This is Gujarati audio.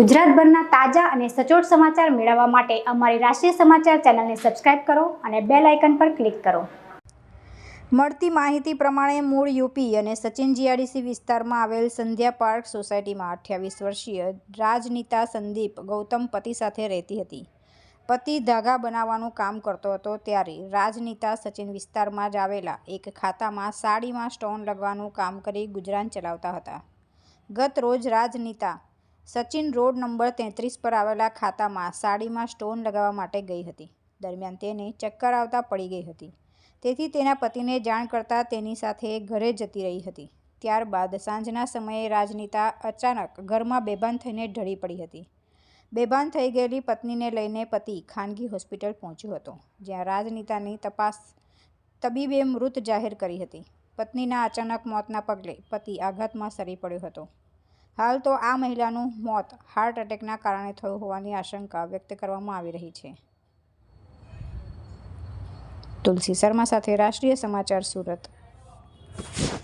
ગુજરાતભરના તાજા અને સચોટ સમાચાર મેળવવા માટે અમારી રાષ્ટ્રીય સમાચાર ચેનલને સબસ્ક્રાઇબ કરો અને બેલ આઇકન પર ક્લિક કરો. મળતી માહિતી પ્રમાણે મૂળ યુપી અને સચિન જીઆરડીસી વિસ્તારમાં આવેલ સંધ્યા પાર્ક સોસાયટીમાં અઠ્યાવીસ વર્ષીય રાજનીતા સંદીપ ગૌતમ પતિ સાથે રહેતી હતી. પતિ ધાગા બનાવવાનું કામ કરતો હતો ત્યારે રાજનીતા સચિન વિસ્તારમાં જ આવેલા એક ખાતામાં સાડીમાં સ્ટોન લગવાનું કામ કરી ગુજરાન ચલાવતા હતા. ગત રોજ રાજનીતા સચિન રોડ નંબર તેત્રીસ પર આવેલા ખાતામાં સાડીમાં સ્ટોન લગાવવા માટે ગઈ હતી. દરમિયાન તેને ચક્કર આવતા પડી ગઈ હતી. તેથી તેના પતિને જાણ કરતાં તેની સાથે ઘરે જતી રહી હતી. ત્યારબાદ સાંજના સમયે રાજનીતા અચાનક ઘરમાં બેભાન થઈને ઢળી પડી હતી. બેભાન થઈ ગયેલી પત્નીને લઈને પતિ ખાનગી હોસ્પિટલ પહોંચ્યો હતો, જ્યાં રાજનીતાની તપાસ તબીબે મૃત જાહેર કરી હતી. પત્નીના અચાનક મોતના પગલે પતિ આઘાતમાં સરી પડ્યો હતો. હાલ તો આ મહિલાનું મોત હાર્ટ એટેકના કારણે થયું હોવાની આશંકા વ્યક્ત કરવામાં આવી રહી છે. તુલસી શર્મા સાથે રાષ્ટ્રીય સમાચાર સુરત.